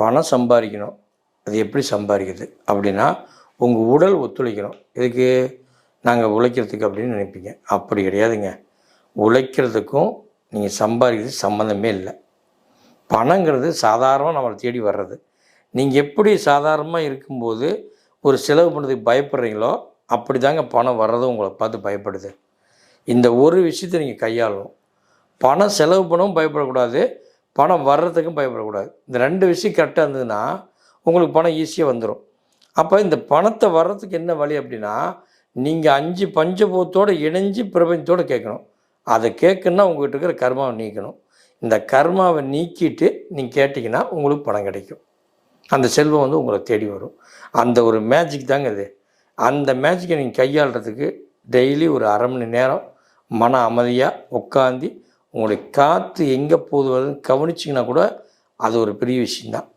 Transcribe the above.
பணம் சம்பாதிக்கணும். அது எப்படி சம்பாதிக்கிறது? அப்படின்னா உங்கள் உடல் ஒத்துழைக்கணும். இதுக்கு நாங்கள் உழைக்கிறதுக்கு அப்படின்னு நினைப்பீங்க. அப்படி கிடையாதுங்க. உழைக்கிறதுக்கும் நீங்கள் சம்பாதிக்கிறது சம்மந்தமே இல்லை. பணங்கிறது சாதாரணமாக நம்மளை தேடி வர்றது. நீங்கள் எப்படி சாதாரணமாக இருக்கும்போது ஒரு செலவு பண்ணுறதுக்கு பயப்படுறீங்களோ அப்படி தாங்க பணம் வர்றதும் உங்களை பார்த்து பயப்படுது. இந்த ஒரு விஷயத்தை நீங்கள் கையாளணும். பணம் செலவு பண்ணவும் பயப்படக்கூடாது. பணம் வர்றதுக்கும் பயப்படக்கூடாது. இந்த ரெண்டு விஷயம் கரெக்டாக இருந்ததுன்னா உங்களுக்கு பணம் ஈஸியாக வந்துடும் அப்போ இந்த பணத்தை வர்றதுக்கு என்ன வழி அப்படின்னா நீங்கள் அஞ்சு பஞ்சபூத்தோடு இணைஞ்சு பிரபஞ்சத்தோடு கேட்கணும். அதை கேட்கணுன்னா உங்கள்கிட்ட இருக்கிற கர்மாவை நீக்கணும். இந்த கர்மாவை நீக்கிட்டு நீங்கள் கேட்டிங்கன்னா உங்களுக்கு பணம் கிடைக்கும். அந்த செல்வம் வந்து உங்களை தேடி வரும். அந்த ஒரு மேஜிக் தாங்க இது. அந்த மேஜிக்கை நீங்கள் கையாளுறதுக்கு டெய்லி ஒரு அரை மணி நேரம் மன அமைதியாக உட்காந்து உங்களுடைய காற்று எங்கே போகுது வருதுன்னு கவனிச்சிங்கன்னா கூட அது ஒரு பெரிய விஷயந்தான்